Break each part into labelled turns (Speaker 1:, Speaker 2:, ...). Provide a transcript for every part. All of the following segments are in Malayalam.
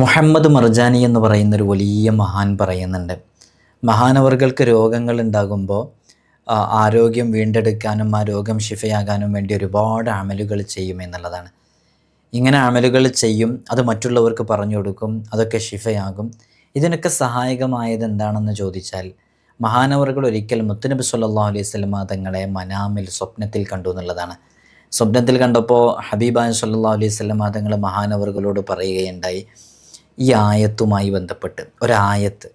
Speaker 1: മുഹമ്മദ് മർജാനി എന്ന് പറയുന്ന ഒരു വലിയ മഹാൻ പറയുന്നുണ്ട്. മഹാനവർഗൾക്ക് രോഗങ്ങൾ ഉണ്ടാകുമ്പോൾ ആരോഗ്യം വീണ്ടെടുക്കാനും ആ രോഗം ശിഫയാകാനും വേണ്ടി ഒരുപാട് അമലുകൾ ചെയ്യും എന്നുള്ളതാണ്. ഇങ്ങനെ അമലുകൾ ചെയ്യും അത് മറ്റുള്ളവർക്ക് പറഞ്ഞു കൊടുക്കും അതൊക്കെ ശിഫയാകും. ഇതിനൊക്കെ സഹായകമായത് എന്താണെന്ന് ചോദിച്ചാൽ മഹാനവറുകൾ ഒരിക്കൽ മുത്തുനബി സല്ലാ അലൈഹി സ്വലമ തങ്ങളെ മനാമിൽ സ്വപ്നത്തിൽ കണ്ടു എന്നുള്ളതാണ്. സ്വപ്നത്തിൽ കണ്ടപ്പോൾ ഹബീബാൻ സല്ലാ അലൈഹി സ്വലമ തങ്ങൾ മഹാനവറുകളോട് പറയുകയുണ്ടായി ഈ ആയത്തുമായി ബന്ധപ്പെട്ട് ഒരായത്ത്.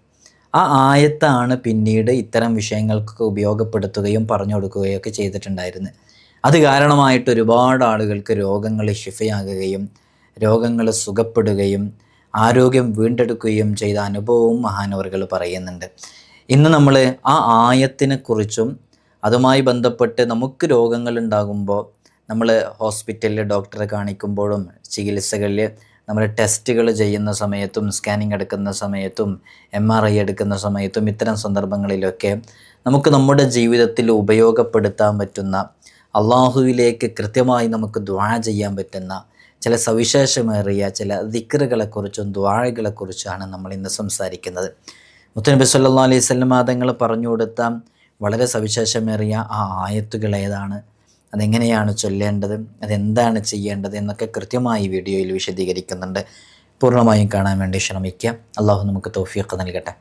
Speaker 1: ആ ആയത്താണ് പിന്നീട് ഇത്തരം വിഷയങ്ങൾക്കൊക്കെ ഉപയോഗപ്പെടുത്തുകയും പറഞ്ഞു കൊടുക്കുകയും ഒക്കെ ചെയ്തിട്ടുണ്ടായിരുന്നത് അത് കാരണമായിട്ട് ഒരുപാട് ആളുകൾക്ക് രോഗങ്ങൾ ശിഫയാകുകയും രോഗങ്ങൾ സുഖപ്പെടുകയും ആരോഗ്യം വീണ്ടെടുക്കുകയും ചെയ്ത അനുഭവവും മഹാനവറുകൾ പറയുന്നുണ്ട്. ഇന്ന് നമ്മൾ ആ ആയത്തിനെക്കുറിച്ചും അതുമായി ബന്ധപ്പെട്ട് നമുക്ക് രോഗങ്ങൾ ഉണ്ടാകുമ്പോൾ നമ്മൾ ഹോസ്പിറ്റലിൽ ഡോക്ടറെ കാണിക്കുമ്പോഴും ചികിത്സകളിൽ നമ്മൾ ടെസ്റ്റുകൾ ചെയ്യുന്ന സമയത്തും സ്കാനിങ് എടുക്കുന്ന സമയത്തും എം ആർ ഐ എടുക്കുന്ന സമയത്തും ഇത്തരം സന്ദർഭങ്ങളിലൊക്കെ നമുക്ക് നമ്മുടെ ജീവിതത്തിൽ ഉപയോഗപ്പെടുത്താൻ പറ്റുന്ന അള്ളാഹുവിലേക്ക് കൃത്യമായി നമുക്ക് ദ്വാ ചെയ്യാൻ പറ്റുന്ന ചില സവിശേഷമേറിയ ചില ദിക്കറുകളെക്കുറിച്ചും ദ്വാഴകളെക്കുറിച്ചാണ് നമ്മൾ ഇന്ന് സംസാരിക്കുന്നത്. മുത്തനബി സല്ലാ അലൈഹി സ്വലം തങ്ങൾ പറഞ്ഞു കൊടുത്ത വളരെ സവിശേഷമേറിയ ആ ആയത്തുകൾ ഏതാണ്? അതെങ്ങനെയാണ് ചൊല്ലേണ്ടത്? അതെന്താണ് ചെയ്യേണ്ടത്? എന്നൊക്കെ കൃത്യമായി വീഡിയോയിൽ വിശദീകരിക്കുന്നുണ്ട്. പൂർണമായും കാണാൻ വേണ്ടി ശ്രമിക്കുക. അള്ളാഹു നമുക്ക് തോഫിയൊക്കെ നൽകട്ടെ.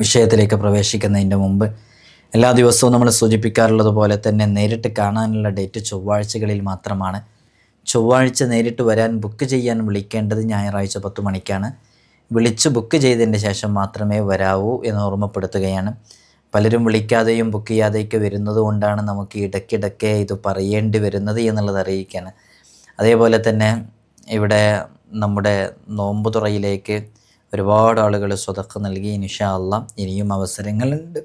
Speaker 1: വിഷയത്തിലേക്ക് പ്രവേശിക്കുന്നതിന്റെ മുമ്പ് എല്ലാ ദിവസവും നമ്മൾ സൂചിപ്പിക്കാറുള്ളത് പോലെ തന്നെ നേരിട്ട് കാണാനുള്ള ഡേറ്റ് ചൊവ്വാഴ്ചകളിൽ മാത്രമാണ്. ചൊവ്വാഴ്ച നേരിട്ട് വരാൻ ബുക്ക് ചെയ്യാൻ വിളിക്കേണ്ടത് ഞായറാഴ്ച പത്ത് മണിക്കാണ്. വിളിച്ച് ബുക്ക് ചെയ്തതിന്റെ ശേഷം മാത്രമേ വരാവൂ എന്ന് ഓർമ്മപ്പെടുത്തുകയാണ്. പലരും വിളിക്കാതെയും ബുക്ക് ചെയ്യാതെയൊക്കെ വരുന്നത് കൊണ്ടാണ് നമുക്ക് ഇടയ്ക്കിടയ്ക്ക് ഇത് പറയേണ്ടി വരുന്നത് എന്നുള്ളത് അറിയിക്കാൻ അതേപോലെ തന്നെ ഇവിടെ നമ്മുടെ നോമ്പ് തുറയിലേക്ക് ഒരുപാട് ആളുകൾ സ്വതക്ക് നൽകി ഇൻഷാ അല്ല ഇനിയും അവസരങ്ങളുണ്ട്.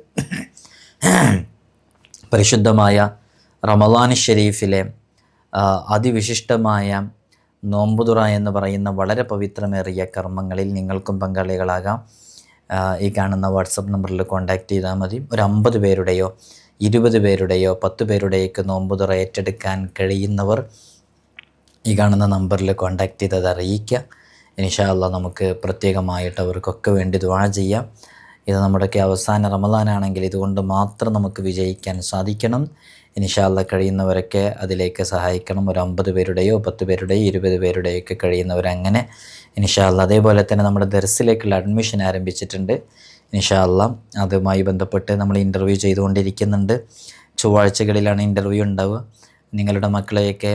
Speaker 1: പരിശുദ്ധമായ റമദാൻ ഷെരീഫിലെ അതിവിശിഷ്ടമായ നോമ്പുതുറ എന്ന് പറയുന്ന വളരെ പവിത്രമേറിയ കർമ്മങ്ങളിൽ നിങ്ങൾക്കും പങ്കാളികളാകാം. ഈ കാണുന്ന വാട്സപ്പ് നമ്പറിൽ കോൺടാക്റ്റ് ചെയ്താൽ മതി. ഒരു അമ്പത് പേരുടെയോ ഇരുപത് പേരുടെയോ പത്ത് പേരുടെയൊക്കെ നോമ്പുതുറ ഏറ്റെടുക്കാൻ കഴിയുന്നവർ ഈ കാണുന്ന നമ്പറിൽ കോൺടാക്റ്റ് ചെയ്തത് അറിയിക്കുക. ഇൻഷാല്ല നമുക്ക് പ്രത്യേകമായിട്ട് അവർക്കൊക്കെ വേണ്ടി ദ്വാ ചെയ്യാം. ഇത് നമ്മുടെയൊക്കെ അവസാന റമദാനാണെങ്കിൽ ഇതുകൊണ്ട് മാത്രം നമുക്ക് വിജയിക്കാൻ സാധിക്കണം. ഇൻഷാല്ല കഴിയുന്നവരൊക്കെ അതിലേക്ക് സഹായിക്കണം. ഒരു അമ്പത് പേരുടെയോ പത്ത് പേരുടെയോ ഇരുപത് പേരുടെയോ ഒക്കെ കഴിയുന്നവരങ്ങനെ ഇൻഷാല്ല അതേപോലെ തന്നെ നമ്മുടെ ദർസിലേക്കുള്ള അഡ്മിഷൻ ആരംഭിച്ചിട്ടുണ്ട്. ഇൻഷാല്ല അതുമായി ബന്ധപ്പെട്ട് നമ്മൾ ഇന്റർവ്യൂ ചെയ്തുകൊണ്ടിരിക്കുന്നുണ്ട്. ചൊവ്വാഴ്ചകളിലാണ് ഇന്റർവ്യൂ ഉണ്ടാവുക. നിങ്ങളുടെ മക്കളെയൊക്കെ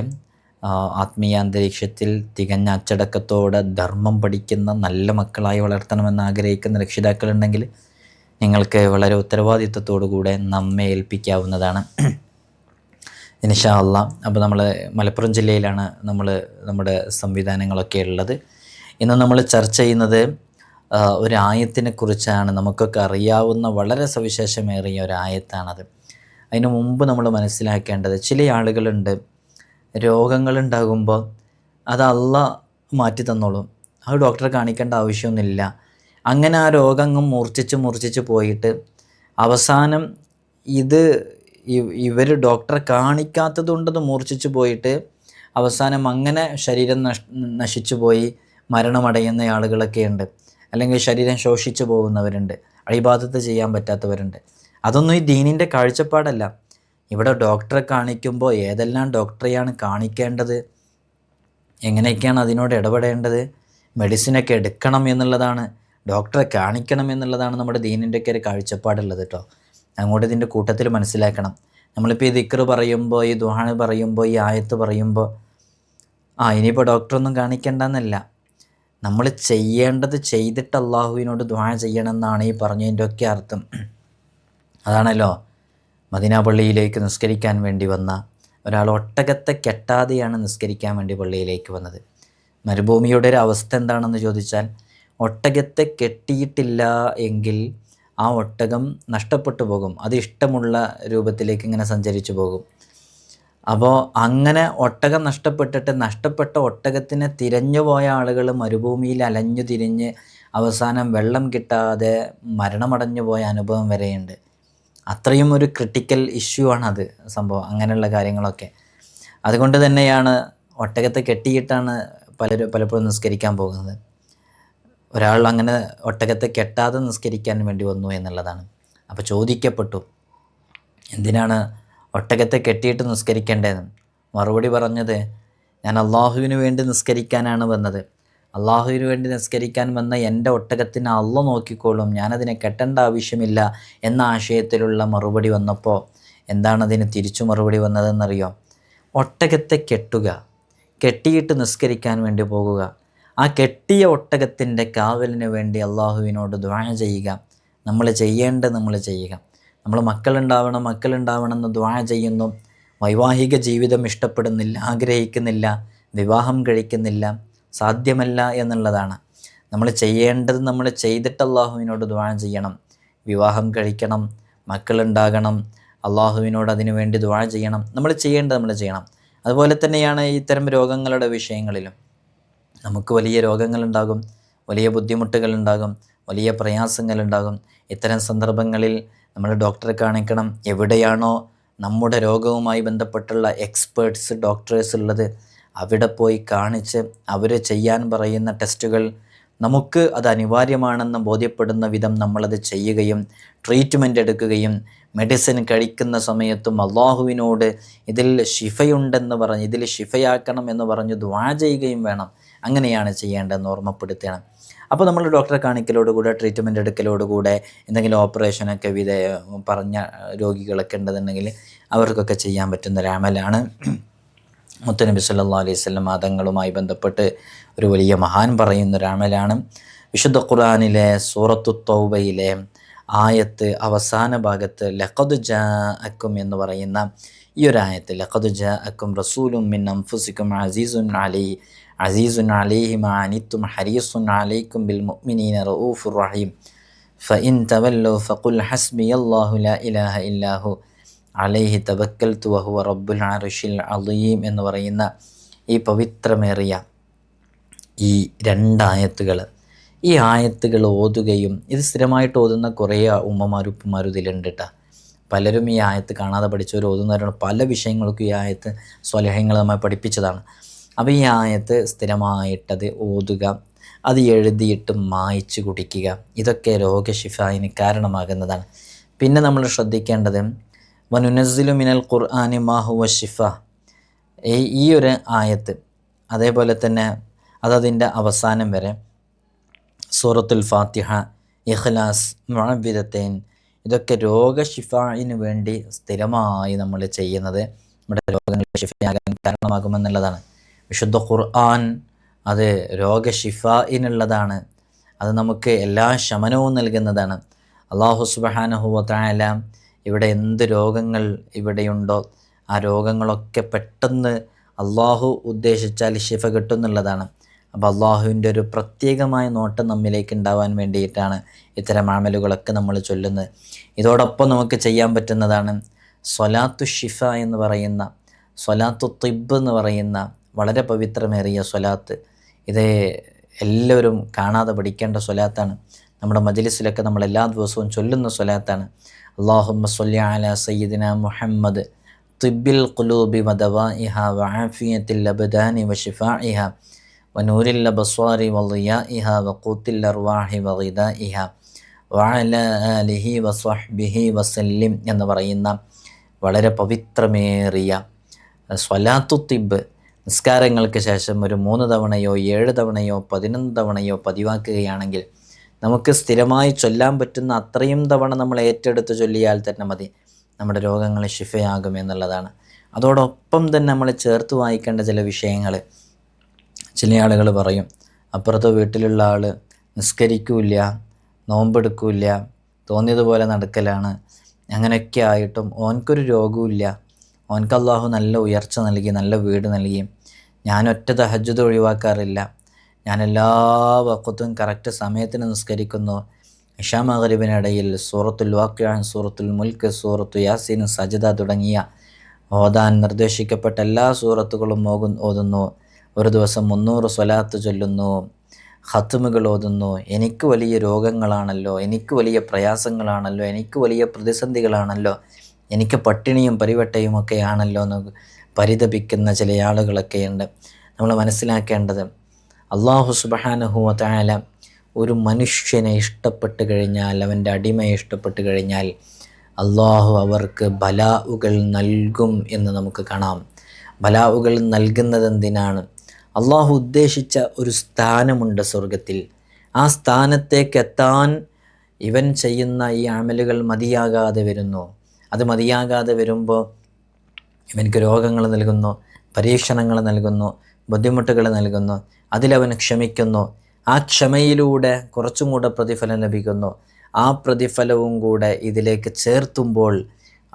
Speaker 1: ആത്മീയ അന്തരീക്ഷത്തിൽ തികഞ്ഞ അച്ചടക്കത്തോടെ ധർമ്മം പഠിക്കുന്ന നല്ല മക്കളായി വളർത്തണമെന്ന് ആഗ്രഹിക്കുന്ന രക്ഷിതാക്കളുണ്ടെങ്കിൽ നിങ്ങൾക്ക് വളരെ ഉത്തരവാദിത്വത്തോടു കൂടെ നമ്മെ ഏൽപ്പിക്കാവുന്നതാണ്. ഇൻഷാ അപ്പോൾ നമ്മൾ മലപ്പുറം ജില്ലയിലാണ് നമ്മൾ നമ്മുടെ സംവിധാനങ്ങളൊക്കെ ഉള്ളത്. ഇന്ന് നമ്മൾ ചർച്ച ചെയ്യുന്നത് ഒരു ആയത്തിനെ കുറിച്ചാണ്. നമുക്കൊക്കെ അറിയാവുന്ന വളരെ സവിശേഷമേറിയ ഒരു ആയത്താണത് അതിന് മുമ്പ് നമ്മൾ മനസ്സിലാക്കേണ്ടത് ചില ആളുകളുണ്ട് രോഗങ്ങളുണ്ടാകുമ്പോൾ അത് അല്ല മാറ്റി തന്നോളും. അത് ഡോക്ടറെ കാണിക്കേണ്ട ആവശ്യമൊന്നുമില്ല. അങ്ങനെ ആ രോഗം മൂർച്ഛിച്ച് മൂർച്ഛിച്ച് പോയിട്ട് അവസാനം ഇത് ഇവർ ഡോക്ടറെ കാണിക്കാത്തത് കൊണ്ടത് മൂർച്ഛിച്ച് പോയിട്ട് അവസാനം അങ്ങനെ ശരീരം നഷ് നശിച്ചു പോയി മരണമടയുന്ന ആളുകളൊക്കെ ഉണ്ട്. അല്ലെങ്കിൽ ശരീരം ശോഷിച്ചു പോകുന്നവരുണ്ട് അഴിബാധത്ത് ചെയ്യാൻ പറ്റാത്തവരുണ്ട്. അതൊന്നും ഈ ദീനിന്റെ കാഴ്ചപ്പാടല്ല. ഇവിടെ ഡോക്ടറെ കാണിക്കുമ്പോൾ ഏതെല്ലാം ഡോക്ടറെയാണ് കാണിക്കേണ്ടത്? എങ്ങനെയൊക്കെയാണ് അതിനോട് ഇടപെടേണ്ടത്? മെഡിസിനൊക്കെ എടുക്കണം എന്നുള്ളതാണ്. ഡോക്ടറെ കാണിക്കണം എന്നുള്ളതാണ് നമ്മുടെ ദീനിന്റെയൊക്കെ ഒരു കാഴ്ചപ്പാടുള്ളത് കേട്ടോ. അങ്ങോട്ട് ഇതിന്റെ കൂട്ടത്തിൽ മനസ്സിലാക്കണം. നമ്മളിപ്പോൾ ഈ ദിക്കർ പറയുമ്പോൾ ഈ ദുഹാണ് പറയുമ്പോൾ ഈ ആയത്ത് പറയുമ്പോൾ ആ ഇനിയിപ്പോൾ ഡോക്ടറൊന്നും കാണിക്കേണ്ടെന്നല്ല. നമ്മൾ ചെയ്യേണ്ടത് ചെയ്തിട്ട് അള്ളാഹുവിനോട് ദ്വാ ചെയ്യണം എന്നാണ് ഈ പറഞ്ഞതിന്റെ ഒക്കെ അർത്ഥം. അതാണല്ലോ. മദീന പള്ളിയിലേക്ക് നിസ്കരിക്കാൻ വേണ്ടി വന്ന ഒരാൾ ഒട്ടകത്തെ കെട്ടാതെയാണ് നിസ്കരിക്കാൻ വേണ്ടി പള്ളിയിലേക്ക് വന്നത്. മരുഭൂമിയുടെ ഒരു അവസ്ഥ എന്താണെന്ന് ചോദിച്ചാൽ ഒട്ടകത്തെ കെട്ടിയിട്ടില്ല എങ്കിൽ ആ ഒട്ടകം നഷ്ടപ്പെട്ടു പോകും. അത് ഇഷ്ടമുള്ള രൂപത്തിലേക്ക് ഇങ്ങനെ സഞ്ചരിച്ചു പോകും. അപ്പോൾ അങ്ങനെ ഒട്ടകം നഷ്ടപ്പെട്ടിട്ട് നഷ്ടപ്പെട്ട ഒട്ടകത്തിനെ തിരഞ്ഞു പോയ ആളുകൾ മരുഭൂമിയിൽ അലഞ്ഞു തിരിഞ്ഞ് അവസാനം വെള്ളം കിട്ടാതെ മരണമടഞ്ഞു പോയ അനുഭവം വരെയുണ്ട്. അത്രയും ഒരു ക്രിട്ടിക്കൽ ഇഷ്യൂ അത് സംഭവം അങ്ങനെയുള്ള കാര്യങ്ങളൊക്കെ. അതുകൊണ്ട് തന്നെയാണ് ഒട്ടകത്തെ കെട്ടിയിട്ടാണ് പലരും പലപ്പോഴും നിസ്കരിക്കാൻ പോകുന്നത്. ഒരാൾ അങ്ങനെ ഒട്ടകത്തെ കെട്ടാതെ നിസ്കരിക്കാൻ വേണ്ടി വന്നു എന്നുള്ളതാണ്. അപ്പോൾ ചോദിക്കപ്പെട്ടു എന്തിനാണ് ഒട്ടകത്തെ കെട്ടിയിട്ട് നിസ്കരിക്കേണ്ടതെന്ന്? മറുപടി പറഞ്ഞത് ഞാൻ അള്ളാഹുവിന് വേണ്ടി നിസ്കരിക്കാനാണ് വന്നത്. അള്ളാഹുവിന് വേണ്ടി നിസ്കരിക്കാൻ വന്ന എന്റെ ഒട്ടകത്തിന് അള്ള നോക്കിക്കോളും ഞാനതിനെ കെട്ടേണ്ട ആവശ്യമില്ല എന്ന ആശയത്തിലുള്ള മറുപടി വന്നപ്പോൾ എന്താണ് അതിന് തിരിച്ചു മറുപടി വന്നതെന്നറിയോ? ഒട്ടകത്തെ കെട്ടുക കെട്ടിയിട്ട് നിസ്കരിക്കാൻ വേണ്ടി പോകുക. ആ കെട്ടിയ ഒട്ടകത്തിന്റെ കാവലിന് വേണ്ടി അള്ളാഹുവിനോട് ദ്വാഴ ചെയ്യുക. നമ്മൾ ചെയ്യേണ്ടത് നമ്മൾ ചെയ്യുക. നമ്മൾ മക്കളുണ്ടാവണം മക്കളുണ്ടാവണം എന്ന് ദ്വാഴ ചെയ്യുന്നു. വൈവാഹിക ജീവിതം ഇഷ്ടപ്പെടുന്നില്ല ആഗ്രഹിക്കുന്നില്ല വിവാഹം കഴിക്കുന്നില്ല സാധ്യമല്ല എന്നുള്ളതാണ്. നമ്മൾ ചെയ്യേണ്ടത് നമ്മൾ ചെയ്തിട്ട് അള്ളാഹുവിനോട് ദ്വാഴ ചെയ്യണം. വിവാഹം കഴിക്കണം മക്കളുണ്ടാകണം അള്ളാഹുവിനോട് അതിനു വേണ്ടി ദ്വാഴ ചെയ്യണം. നമ്മൾ ചെയ്യേണ്ടത് നമ്മൾ ചെയ്യണം. അതുപോലെ തന്നെയാണ് ഇത്തരം രോഗങ്ങളുടെ വിഷയങ്ങളിലും. നമുക്ക് വലിയ രോഗങ്ങളുണ്ടാകും വലിയ ബുദ്ധിമുട്ടുകളുണ്ടാകും വലിയ പ്രയാസങ്ങളുണ്ടാകും. ഇത്തരം സന്ദർഭങ്ങളിൽ നമ്മൾ ഡോക്ടറെ കാണിക്കണം. എവിടെയാണോ നമ്മുടെ രോഗവുമായി ബന്ധപ്പെട്ടുള്ള എക്സ്പേർട്സ് ഡോക്ടേഴ്സ് ഉള്ളത് അവിടെ പോയി കാണിച്ച് അവർ ചെയ്യാൻ പറയുന്ന ടെസ്റ്റുകൾ നമുക്ക് അത് അനിവാര്യമാണെന്ന് ബോധ്യപ്പെടുന്ന വിധം നമ്മളത് ചെയ്യുകയും ട്രീറ്റ്മെന്റ് എടുക്കുകയും മെഡിസിൻ കഴിക്കുന്ന സമയത്തും അള്ളാഹുവിനോട് ഇതിൽ ഷിഫയുണ്ടെന്ന് പറഞ്ഞ് ഇതിൽ ഷിഫയാക്കണം എന്ന് പറഞ്ഞ് ദ്വാ ചെയ്യുകയും വേണം. അങ്ങനെയാണ് ചെയ്യേണ്ടതെന്ന് ഓർമ്മപ്പെടുത്തണം. അപ്പോൾ നമ്മൾ ഡോക്ടറെ കാണിക്കലോടുകൂടെ ട്രീറ്റ്മെന്റ് എടുക്കലോടുകൂടെ എന്തെങ്കിലും ഓപ്പറേഷനൊക്കെ വിധ പറഞ്ഞ രോഗികളൊക്കെ ഉണ്ടെന്നുണ്ടെങ്കിൽ അവർക്കൊക്കെ ചെയ്യാൻ പറ്റുന്ന ഒരു അമലാണ്. മുത്തനബി സല്ലാ അലൈഹി സ്വലം മതങ്ങളുമായി ബന്ധപ്പെട്ട് ഒരു വലിയ മഹാൻ പറയുന്ന ഒരാമലാണ് വിശുദ്ധ ഖുർആാനിലെ സൂറത്തു തൗബയിലെ ആയത്ത് അവസാന ഭാഗത്ത് ലഖദ് ജ അക്കും എന്ന് പറയുന്ന ഈ ഒരു ആയത്ത് ലഖദ് ജ അക്കും റസൂലും മിൻ അംഫുസിക്കും അസീസുൻ അലി അസീസുൻ അലിഹിം മാനിത്തും ഹരീസുൻ അലൈക്കും ബിൽ മുഅ്മിനീന റഊഫുർ റഹീം. ഫഇൻ തവല്ലു ഫഖുൽ ഹസ്ബി അല്ലാഹു ലാ ഇലാഹ ഇല്ലാഹു. അലൈഹി തബക്കൽ തുവഹുവ റബ്ബുൽ അർഷിൽ അലീം എന്ന് പറയുന്ന ഈ പവിത്രമേറിയ ഈ രണ്ടായത്തുകൾ. ഈ ആയത്തുകൾ ഓതുകയും ഇത് സ്ഥിരമായിട്ട് ഓതുന്ന കുറേ ഉമ്മമാരും ഉപ്പുമാരും ഇതിലുണ്ട് കേട്ടോ പലരും ഈ ആയത്ത് കാണാതെ പഠിച്ചവർ ഓതുന്നവരാണ്. പല വിഷയങ്ങൾക്കും ഈ ആയത്ത് സ്വലഹങ്ങൾ നമ്മെ പഠിപ്പിച്ചതാണ്. അപ്പോൾ ഈ ആയത്ത് സ്ഥിരമായിട്ടത് ഓതുക അത് എഴുതിയിട്ട് മായ്ച്ച് കുടിക്കുക. ഇതൊക്കെ രോഗശിഫായിന് കാരണമാകുന്നതാണ്. പിന്നെ നമ്മൾ ശ്രദ്ധിക്കേണ്ടത് വനുനസിലു മിനൽ ഖുർആാനി മാഹുവ ഷിഫ ഈ ഒരു ആയത്ത് അതേപോലെ തന്നെ അതതിന്റെ അവസാനം വരെ സൂറത്തുൽ ഫാത്തിഹ ഇഖ്ലാസ് മുഴവിദത്തേൻ ഇതൊക്കെ രോഗശിഫായിന് വേണ്ടി സ്ഥിരമായി നമ്മൾ ചെയ്യുന്നത് നമ്മുടെ രോഗങ്ങൾ ഷിഫയാകാൻ കാരണമാകുമെന്നുള്ളതാണ്. വിശുദ്ധ ഖുർആൻ അത് രോഗശിഫായിനുള്ളതാണ് അത് നമുക്ക് എല്ലാ ശമനവും നൽകുന്നതാണ്. അള്ളാഹു സുബഹാനഹുവല ഇവിടെ എന്ത് രോഗങ്ങൾ ഇവിടെയുണ്ടോ ആ രോഗങ്ങളൊക്കെ പെട്ടെന്ന് അള്ളാഹു ഉദ്ദേശിച്ചാൽ ശിഫ കിട്ടുന്നുള്ളതാണ് അപ്പോൾ അള്ളാഹുവിന്റെ ഒരു പ്രത്യേകമായ നോട്ടം നമ്മിലേക്ക് ഉണ്ടാവാൻ വേണ്ടിയിട്ടാണ് ഇത്തരം ആമലുകളൊക്കെ നമ്മൾ ചൊല്ലുന്നത്. ഇതോടൊപ്പം നമുക്ക് ചെയ്യാൻ പറ്റുന്നതാണ് സ്വലാത്തു ഷിഫ എന്ന് പറയുന്ന സ്വലാത്തു തിബ് എന്ന് പറയുന്ന വളരെ പവിത്രമേറിയ സ്വലാത്ത്. ഇത് എല്ലാവരും കാണാതെ പഠിക്കേണ്ട സ്വലാത്താണ്. നമ്മുടെ മജലിസിലൊക്കെ നമ്മൾ എല്ലാ ദിവസവും ചൊല്ലുന്ന സ്വലാത്താണ്. അള്ളാഹുമ്മ സൊല്ലി അല സയ്യിദിന മുഹമ്മദ് തിബിൽ ഖുലൂബി വദവാഇഹ വആഫിയത്തിൽ അബ്ദാനി വശിഫാഇഹ വനൂരിൽ ബസ്വാരി وضيائها وقوت അർവാഹി وغذائها وعلى آله وصحبه وسلم എന്ന് പറയുന്ന വളരെ പവിത്രമേറിയ സ്വലാത്തു തിബ് നിസ്കാരങ്ങൾക്ക് ശേഷം ഒരു മൂന്ന് തവണയോ ഏഴ് തവണയോ പതിനൊന്ന് തവണയോ പതിവാക്കുകയാണെങ്കിൽ നമുക്ക് സ്ഥിരമായി ചൊല്ലാൻ പറ്റുന്ന അത്രയും തവണ നമ്മൾ ഏറ്റെടുത്ത് ചൊല്ലിയാൽ തന്നെ മതി. നമ്മുടെ രോഗങ്ങൾ ശിഫയാകും എന്നുള്ളതാണ്. അതോടൊപ്പം തന്നെ നമ്മൾ ചേർത്ത് വായിക്കേണ്ട ചില വിഷയങ്ങൾ. ചില ആളുകൾ പറയും അപ്പുറത്തെ വീട്ടിലുള്ള ആൾ നിസ്കരിക്കൂല്ല നോമ്പെടുക്കൂല്ല തോന്നിയതുപോലെ നടക്കലാണ്. അങ്ങനെയൊക്കെ ആയിട്ടും ഓൻക്കൊരു രോഗവുമില്ല. ഓൻക്ക് അള്ളാഹു നല്ല ഉയർച്ച നൽകി നല്ല വീട് നൽകി. ഞാനൊറ്റ ഒറ്റ തഹജ്ജുദ് ഒഴിവാക്കാറില്ല. ഞാൻ എല്ലാ വക്കത്തും കറക്റ്റ് സമയത്തിന് നിസ്കരിക്കുന്നു. ഇഷാ സൂറത്തുൽ വാക്യാൻ സൂറത്തുൽ മുൽക്ക് സൂറത്തു യാസീൻ സജിദ തുടങ്ങിയ ഓതാൻ നിർദ്ദേശിക്കപ്പെട്ട എല്ലാ സൂറത്തുകളും ഓതുന്നു. ഒരു ദിവസം മുന്നൂറ് സ്വലാത്ത് ചൊല്ലുന്നു. ഹത്തുമുകൾ ഓതുന്നു. എനിക്ക് വലിയ രോഗങ്ങളാണല്ലോ എനിക്ക് വലിയ പ്രയാസങ്ങളാണല്ലോ എനിക്ക് വലിയ പ്രതിസന്ധികളാണല്ലോ എനിക്ക് പട്ടിണിയും പരിവട്ടയും ഒക്കെ ആണല്ലോ എന്ന് പരിതപിക്കുന്ന ചില ആളുകളൊക്കെയുണ്ട്. നമ്മൾ മനസ്സിലാക്കേണ്ടത് അള്ളാഹു സുബഹാനഹുവ തായാല ഒരു മനുഷ്യനെ ഇഷ്ടപ്പെട്ട് കഴിഞ്ഞാൽ അവന്റെ അടിമയെ ഇഷ്ടപ്പെട്ട് കഴിഞ്ഞാൽ അള്ളാഹു അവർക്ക് ബലാവുകൾ നൽകും എന്ന് നമുക്ക് കാണാം. ബലാവുകൾ നൽകുന്നത് എന്തിനാണ്? അള്ളാഹു ഉദ്ദേശിച്ച ഒരു സ്ഥാനമുണ്ട് സ്വർഗത്തിൽ ആ സ്ഥാനത്തേക്ക് എത്താൻ ഇവൻ ചെയ്യുന്ന ഈ അമലുകൾ മതിയാകാതെ വരുന്നു. അത് മതിയാകാതെ വരുമ്പോൾ ഇവനക്ക് രോഗങ്ങൾ നൽകുന്നു പരീക്ഷണങ്ങൾ നൽകുന്നു ബുദ്ധിമുട്ടുകൾ നൽകുന്നു. അതിലവൻ ക്ഷമിക്കുന്നു. ആ ക്ഷമയിലൂടെ കുറച്ചും കൂടെ പ്രതിഫലം ലഭിക്കുന്നു. ആ പ്രതിഫലവും കൂടെ ഇതിലേക്ക് ചേർത്തുമ്പോൾ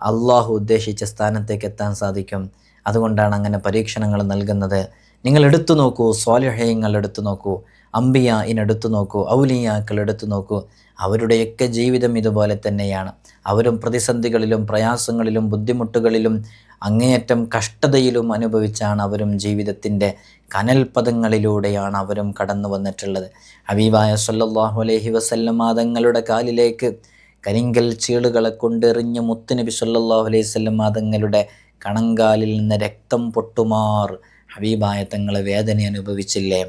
Speaker 1: അള്ളാഹു ഉദ്ദേശിച്ച സ്ഥാനത്തേക്ക് എത്താൻ സാധിക്കും. അതുകൊണ്ടാണ് അങ്ങനെ പരീക്ഷണങ്ങൾ നൽകുന്നത്. നിങ്ങൾ എടുത്തു നോക്കൂ സ്വാലിഹയങ്ങൾ എടുത്തു നോക്കൂ. അമ്പിയ ഇനെടുത്തു നോക്കൂ ഔലിയാക്കൾ എടുത്തു നോക്കൂ. അവരുടെയൊക്കെ ജീവിതം ഇതുപോലെ തന്നെയാണ്. അവരും പ്രതിസന്ധികളിലും പ്രയാസങ്ങളിലും ബുദ്ധിമുട്ടുകളിലും അങ്ങേയറ്റം കഷ്ടതയിലും അനുഭവിച്ചാണ് അവരും ജീവിതത്തിന്റെ കനൽപദങ്ങളിലൂടെയാണ് അവരും കടന്നു വന്നിട്ടുള്ളത്. ഹബീബായ സല്ലാഹു അലഹി വസല്ലം മാതങ്ങളുടെ കാലിലേക്ക് കരിങ്കൽ ചീളുകളെ കൊണ്ടെറിഞ്ഞ് മുത്തുനബി സല്ലാഹു അലൈഹി വസല്ലം മാതങ്ങളുടെ കണങ്കാലിൽ നിന്ന് രക്തം പൊട്ടുമാർ. ഹബീബായ തങ്ങളെ വേദന അനുഭവിച്ചില്ലേ?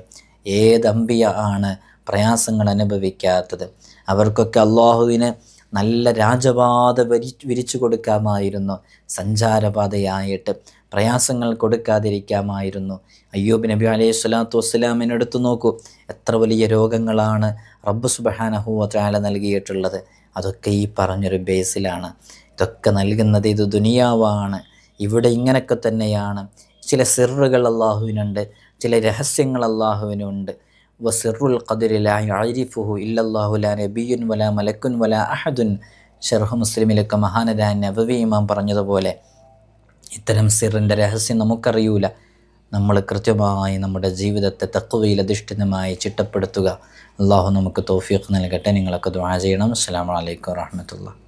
Speaker 1: ഏതമ്പിയ ആണ് പ്രയാസങ്ങൾ അനുഭവിക്കാത്തത്. അവർക്കൊക്കെ അള്ളാഹുവിന് നല്ല രാജപാത വരി വിരിച്ചു കൊടുക്കാമായിരുന്നു. സഞ്ചാരപാതയായിട്ട് പ്രയാസങ്ങൾ കൊടുക്കാതിരിക്കാമായിരുന്നു. അയ്യൂബ് നബി അലൈഹി സ്വലാത്തു വസ്സലാമിനെടുത്തു നോക്കൂ. എത്ര വലിയ രോഗങ്ങളാണ് റബ്ബ് സുബഹാനഹുവ ചാല നൽകിയിട്ടുള്ളത്. അതൊക്കെ ഈ പറഞ്ഞൊരു ബേസിലാണ്. ഇതൊക്കെ നൽകുന്നത് ഇത് ദുനിയാവാണ്. ഇവിടെ ഇങ്ങനെയൊക്കെ തന്നെയാണ്. ചില സിറുകൾ അള്ളാഹുവിനുണ്ട്. ചില രഹസ്യങ്ങൾ അള്ളാഹുവിനുണ്ട് വസിറുൽ ഖദിരിലായി അരിഫുഹു ഇല്ലല്ലാഹു നബിയുൻ വല മലക്കുൻ വല അഹദുൻ. ഷെർഹു മുസ്ലിമിലൊക്കെ മഹാനര നബവി ഇമാം പറഞ്ഞതുപോലെ ഇത്തരം സിറിന്റെ രഹസ്യം നമുക്കറിയൂല. നമ്മൾ കൃത്യമായി നമ്മുടെ ജീവിതത്തെ തക്കുവയിൽ അധിഷ്ഠിതമായി ചിട്ടപ്പെടുത്തുക. അള്ളാഹു നമുക്ക് തോഫീഖ് നൽകട്ടെ. നിങ്ങളൊക്കെ ദ്വാ ചെയ്യണം. അസ്സാം വലൈക്കും വാഹമത്തുള്ള